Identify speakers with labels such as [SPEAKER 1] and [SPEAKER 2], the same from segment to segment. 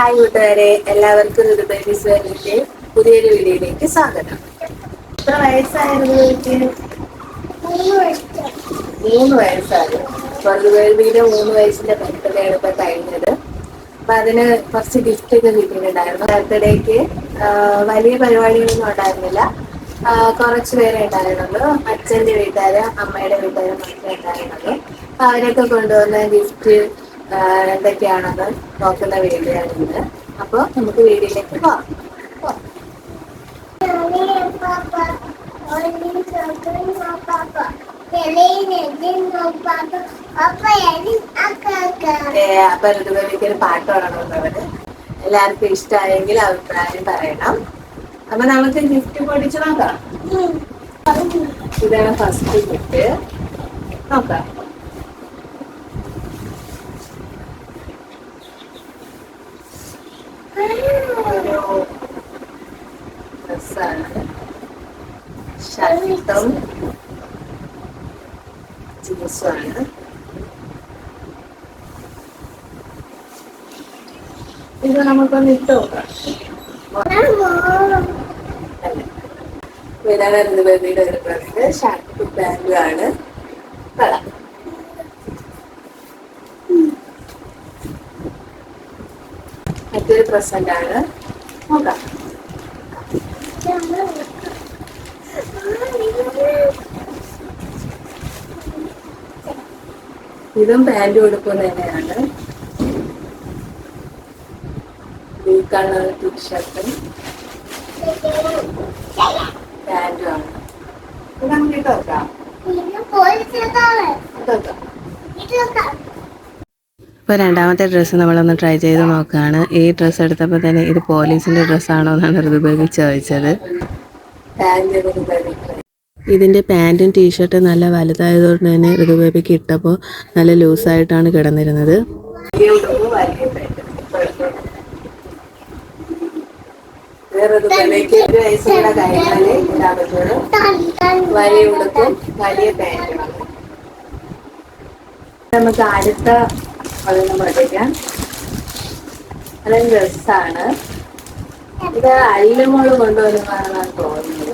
[SPEAKER 1] Hi കൂട്ടുകാരെ എല്ലാവർക്കും ഒരു ബേബീസ് വേൾഡിന്റെ പുതിയൊരു വീഡിയോയിലേക്ക് സ്വാഗതം. എത്ര വയസ്സായിരുന്നു മൂന്ന് വയസ്സായിരുന്നു ബേബിയുടെ മൂന്ന് വയസ്സിന്റെ ബർത്ത്ഡേയാണ് ഇപ്പൊ കഴിഞ്ഞത്. അപ്പൊ അതിന് കുറച്ച് ഗിഫ്റ്റ് ഒക്കെ കിട്ടിയിട്ടുണ്ടായിരുന്നു. ബർത്ത്ഡേക്ക് വലിയ പരിപാടികളൊന്നും ഉണ്ടായിരുന്നില്ല. കുറച്ച് പേരെ ഉണ്ടായിരുന്നുള്ളൂ. അച്ഛന്റെ വീട്ടുകാര് അമ്മയുടെ വീട്ടുകാര് മാത്രമേ ഉണ്ടായിരുന്നുള്ളൂ. അവരൊക്കെ കൊണ്ടുവന്ന ഗിഫ്റ്റ് എന്തൊക്കെയാണെന്ന് നോക്കുന്ന വീഡിയോ ആണ് ഇത് അപ്പൊ നമുക്ക് വീഡിയോയിലേക്ക് പോവാം. അപ്പൊ ഒരു പാട്ട് പാടണമെന്നവര് എല്ലാവർക്കും ഇഷ്ടമായെങ്കിൽ അഭിപ്രായം പറയണം. അപ്പൊ നമുക്ക് ഗിഫ്റ്റ് പൊടിച്ചു നോക്കാം. ഇതാണ് ഫസ്റ്റ് ഗിഫ്റ്റ് നോക്കാം ഒരു ഡ്രസ്സാണ് ഷർട്ടും ജീൻസുമാണ് ഇത് നമുക്കൊന്ന് ഇട്ട് നോക്കാം. ബേബിയുടെ ഒരു ഡ്രസ്സ് ഷർട്ടും പാന്റും ആണ് കളർ മറ്റൊരു പ്രസന്റ് ആണ് നോക്കാം ഇതും പാന്റും ഉടുപ്പും തന്നെയാണ്. ബ്ലൂ കളർ ടീഷർട്ടും പാന്റും ആണ്. ഇത് നമുക്ക് ഇട്ട് നോക്കാം. ഇട്ട് നോക്കാം.
[SPEAKER 2] ഇപ്പോൾ രണ്ടാമത്തെ ഡ്രസ്സ് നമ്മളൊന്ന് ട്രൈ ചെയ്ത് നോക്കുകയാണ് ഈ ഡ്രസ്സ് എടുത്തപ്പോൾ തന്നെ ഇത് പോലീസിന്റെ ഡ്രസ്സാണോ എന്നാണ് ഋതുബേബി ചോദിച്ചത്.
[SPEAKER 1] പാന്റ് ഒരു ബേബിക്ക്
[SPEAKER 2] ഇതിന്റെ പാന്റും ടീഷർട്ടും നല്ല വലുതായതുകൊണ്ട് തന്നെ ഋതുബേബിക്ക് ഇട്ടപ്പോൾ നല്ല ലൂസായിട്ടാണ് കിടന്നിരുന്നത്.
[SPEAKER 1] വലിയ നമുക്ക് അടുത്ത പഠിക്കാം അത് ഡ്രസ്സാണ് ഇത് അല്ലുമോൾ കൊണ്ടുവരുന്നതാണെന്നാണ് തോന്നുന്നത്.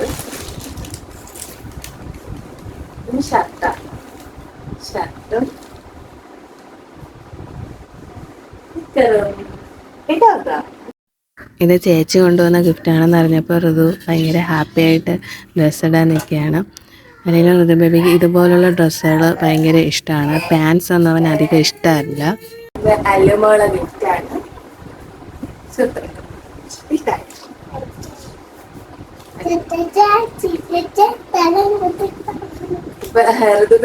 [SPEAKER 1] ഇത് ഷർട്ടാണ് ഷർട്ടും
[SPEAKER 2] ഇത് ചേച്ചി കൊണ്ടുവന്ന ഗിഫ്റ്റാണെന്ന് അറിഞ്ഞപ്പോൾ ഋതു ഭയങ്കര ഹാപ്പി ആയിട്ട് ഡ്രസ്സ് ഇടാൻ നിൽക്കുകയാണ്. അല്ലെങ്കിൽ ഋതു ബേബിക്ക് ഇതുപോലുള്ള ഡ്രസ്സുകൾ ഭയങ്കര ഇഷ്ടമാണ്. പാൻസ് ഒന്നും അവൻ അധികം ഇഷ്ടമല്ല.
[SPEAKER 1] അല്ലുമോള ഗിഫ്റ്റാണ് സൂപ്പർ. ഇപ്പൊ ഋതു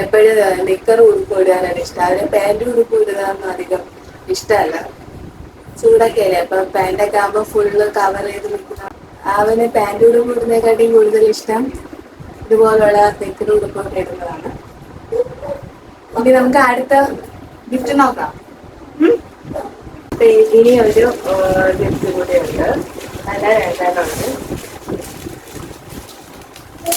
[SPEAKER 1] എപ്പോഴും നിക്കർ ഉടുപ്പ് ഇടാനാണ് ഇഷ്ടം. അവന് പാന്റ് ഉടുപ്പ് അധികം ഇഷ്ടമല്ല. ചൂടൊക്കെ അല്ലേ? അപ്പൊ പാന്റൊക്കെ ആകുമ്പോ ഫുള്ള് കവർ ചെയ്ത് നിൽക്കുന്ന അവന് പാന്റ് ഉടുപ്പ് ഇടുന്നതിനെക്കാട്ടിയും കൂടുതൽ ഇഷ്ടം ഇതുപോലുള്ള നിക്കർ ഉടുപ്പൊക്കെ ഇടുന്നതാണ്. ഇനി നമുക്ക് അടുത്ത ഗിഫ്റ്റ് നോക്കാം. ഇനി ഒരു ഗിഫ്റ്റ് കൂടെ ഉണ്ട് നല്ല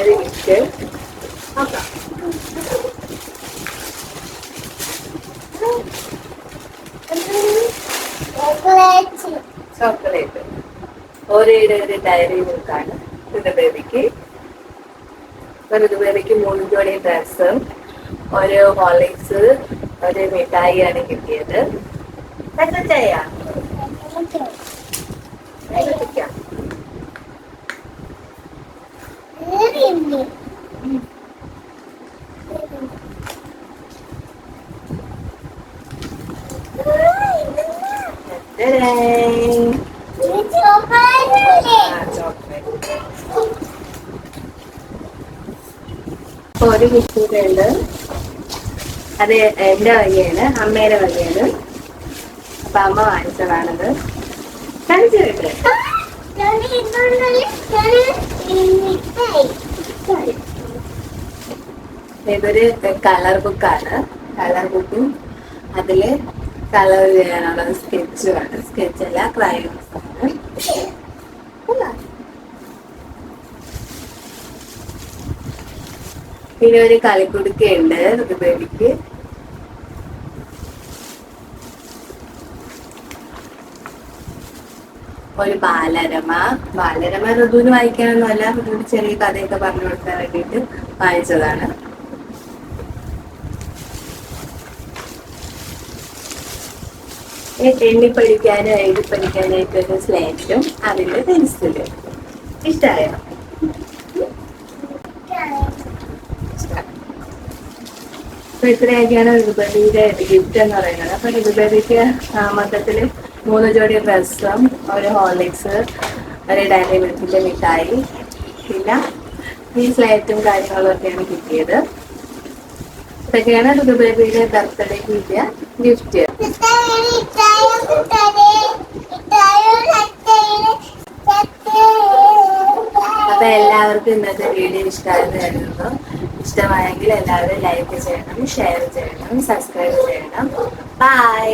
[SPEAKER 1] മറ്റൊരു ഗിഫ്റ്റ് നോക്കാം ചോക്ലേറ്റ്. ഓരോ ഒരു ഡയറി മിൽക്കാണ് ഇത് ബേബിക്ക്. ഇത് ബേബിക്ക് മൂന്ന് ജോഡി ഡ്രസ്സും ഒരു ഹോളിക്സ് ഒരു മിഠായിയാണ് കിട്ടിയത്. എന്താ ഒരു കുട്ടിയുണ്ട് അത് എന്റെ വകയാണ് അമ്മയുടെ വകയാണ് അപ്പൊ അമ്മ വാങ്ങിച്ചതാണത്. കഴിച്ചു തരട്ടെ ഇതൊരു കളർ ബുക്കാണ് കളർ ബുക്കും അതിൽ കളർ ചെയ്യാനുള്ള സ്കെച്ചുമാണ് സ്കെച്ച് അല്ല ക്രയോൺസ് ആണ്. പിന്നെ ഒരു കളിക്കുടുക്കയുണ്ട് ഋതുബേബിക്ക് ഒരു ബാലരമ. ബാലരമ ഋതുവിന് വായിക്കാനൊന്നുമല്ല. ഋതുവിന് ചെറിയ കഥയൊക്കെ പറഞ്ഞു കൊടുക്കാൻ വേണ്ടിയിട്ട് വായിച്ചതാണ്. എണ്ണി പഠിക്കാനും എഴുതി പഠിക്കാനായിട്ട് ഒരു സ്ലേറ്റും അതിന്റെ പെൻസിലും. ഇഷ്ടമായോ ഇത്രയൊക്കെയാണ് ഋതുപതിയുടെ ഗിഫ്റ്റ് എന്ന് പറയുന്നത്. അപ്പൊ ഋതുപതിക്ക് മൊത്തത്തിൽ മൂന്ന് ജോഡി ഡ്രസ്സും ഒരു ഹോർലിക്സ് ഒരു ഡയറി മിൽക്കിന്റെ മിഠായി പിന്നെ ഈ സ്ലേറ്റും കാര്യങ്ങളും ഒക്കെയാണ് കിട്ടിയത്. ഇതൊക്കെയാണ് ബേബിയുടെ ബർത്ത്ഡേ കിട്ടിയ ഗിഫ്റ്റ്. അപ്പൊ എല്ലാവർക്കും ഇന്നത്തെ വീഡിയോ ഇഷ്ടമായെന്ന് ഇഷ്ടമായെങ്കിൽ എല്ലാവരും ലൈക്ക് ചെയ്യണം ഷെയർ ചെയ്യണം സബ്സ്ക്രൈബ് ചെയ്യണം. ബൈ